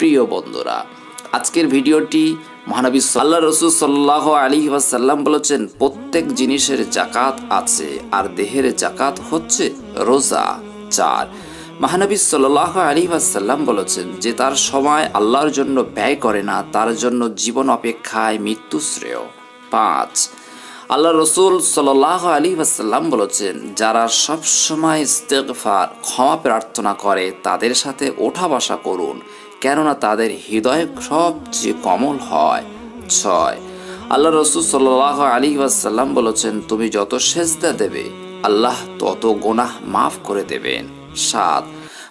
প্রিয় বন্ধুরা, আজকের ভিডিওটি মহানবী সাল্লাহ রসুল সাল্লাহ আলী ওয়াসাল্লাম বলেছেন, প্রত্যেক জিনিসের জাকাত আছে আর দেহের জাকাত হচ্ছে রোজা। চার, মহানবী সাল্লাহ আলী ওয়াসাল্লাম বলেছেন যে তার সময় আল্লাহর জন্য ব্যয় করে না, তার জন্য জীবন অপেক্ষায় মৃত্যু শ্রেয়। পাঁচ আল্লাহ রসুল সাল্লাহ আলী ওয়াসাল্লাম বলেছেন, যারা সবসময় ইস্তেগফার, ক্ষমা প্রার্থনা করে, তাদের সাথে ওঠা বসা করুন। কেননা তাদের হৃদয় সবচেয়ে কমল হয়। ছয়, আল্লাহ রসুল সাল্লাহ আলী ওয়াসাল্লাম বলেছেন, তুমি যত সেজদা দেবে, আল্লাহ তত গোনাহ মাফ করে দেবেন। সাত,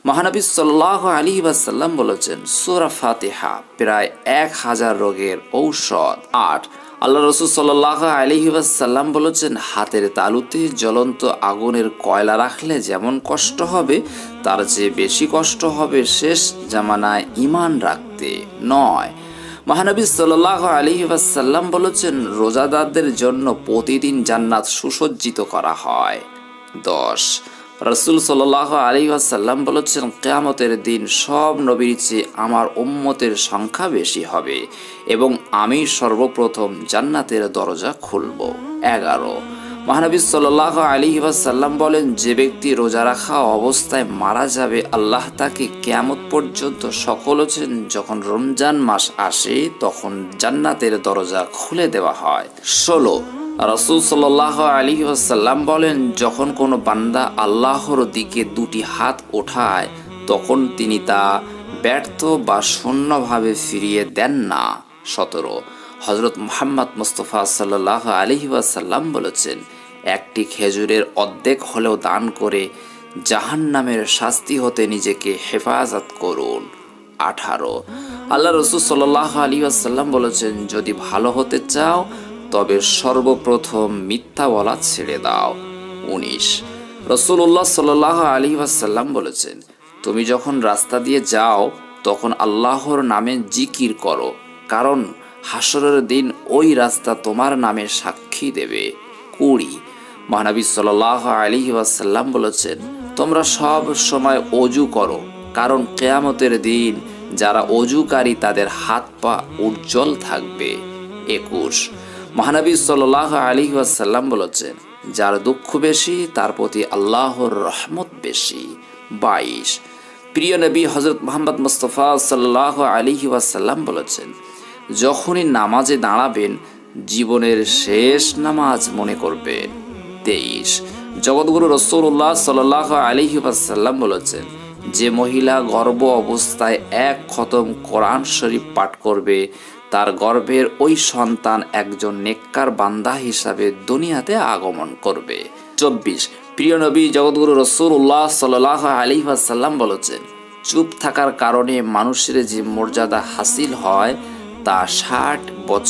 মহানবী সাল্লাহ আলী ওয়াসাল্লাম বলেছেন, সুরা ফাতিহা প্রায় এক হাজার রোগের ঔষধ। আট, আল্লাহ রসুল সাল্লাহ আলহিবাসাল্লাম বলেছেন, হাতের তালুতে জ্বলন্ত আগুনের কয়লা রাখলে যেমন কষ্ট হবে, তার চেয়ে বেশি কষ্ট হবে শেষ জামানায় ইমান রাখতে নয়। মহানবী সাল্লাহ আলহিবাসাল্লাম বলেছেন, রোজাদারদের জন্য প্রতিদিন জান্নাত সুসজ্জিত করা হয়। দশ, রসুল সাল্লাহ আলী বলেছেন, কেয়ামতের দিন সব নবীর চেয়ে আমার উম্মতের সংখ্যা বেশি হবে এবং আমি সর্বপ্রথম জান্নাতের দরজা খুলব। এগারো মহানবী সাল্লাহ আলী সাল্লাম বলেন, যে ব্যক্তি রোজা রাখা অবস্থায় মারা যাবে, আল্লাহ তাকে কেয়ামত পর্যন্ত সকল হচ্ছেন। যখন রমজান মাস আসে, তখন জান্নাতের দরজা খুলে দেওয়া হয়। ষোলো, রসুল সাল্লাহ আলী সাল্লাম বলেন, যখন কোনো বান্দা আল্লাহর দিকে দুটি হাত ওঠায়, তখন তিনি তা ব্যর্থ বা শূন্যভাবে ফিরিয়ে দেন না। সতেরো হজরত মোহাম্মদ মুস্তফা সাল্লাহ আলী সাল্লাম বলেছেন, একটি খেজুরের অর্ধেক হলেও দান করে জাহান নামের শাস্তি হতে নিজেকে হেফাজত করুন। আঠারো। আল্লাহ রসুল সাল্লাহ আলী আসাল্লাম বলেছেন, যদি ভালো হতে চাও, তবে সর্বপ্রথম মিথ্যা বলা ছেড়ে দাও। উনিশ। রসুল্লাহ সাল্লাহ আলী আসাল্লাম বলেছেন, তুমি যখন রাস্তা দিয়ে যাও, তখন আল্লাহর নামে জিকির করো। কারণ হাসরের দিন ওই রাস্তা তোমার নামে সাক্ষী দেবে। কুড়ি। মহানবী সাল্লাহ আলী ওয়াসাল্লাম বলেছেন, তোমরা সব সময় অজু করো, কারণ কেয়ামতের দিন যারা অজুকারী তাদের হাত পা উজ্জ্বল থাকবে। একুশ। মহানবী সাল্লাহ আলী ওয়াসাল্লাম বলেছেন, যার দুঃখ বেশি, তার প্রতি আল্লাহর রহমত বেশি। বাইশ। প্রিয় নবী হজরত মোহাম্মদ মুস্তফা সাল্লাহ আলী ওয়াসাল্লাম বলেছেন যখনই নামাজে দাঁড়াবেন, জীবনের শেষ নামাজ মনে করবেন তেইশ, জগৎগুরু রসৌল্লাহ সাল্লাহ আলহি ওয়াসাল্লাম বলেছেন, যে মহিলা গর্ভ অবস্থায় এক খতম কোরআন শরীফ পাঠ করবে, তার গর্ভের ওই সন্তান একজন নেককার বান্দা হিসাবে দুনিয়াতে আগমন করবে। চব্বিশ, প্রিয় নবী, জগৎগুরু রসুল্লাহ সাল্লাহ আলী আসাল্লাম বলেছেন, চুপ থাকার কারণে মানুষের যে মর্যাদা হাসিল হয় তা ষাট বছর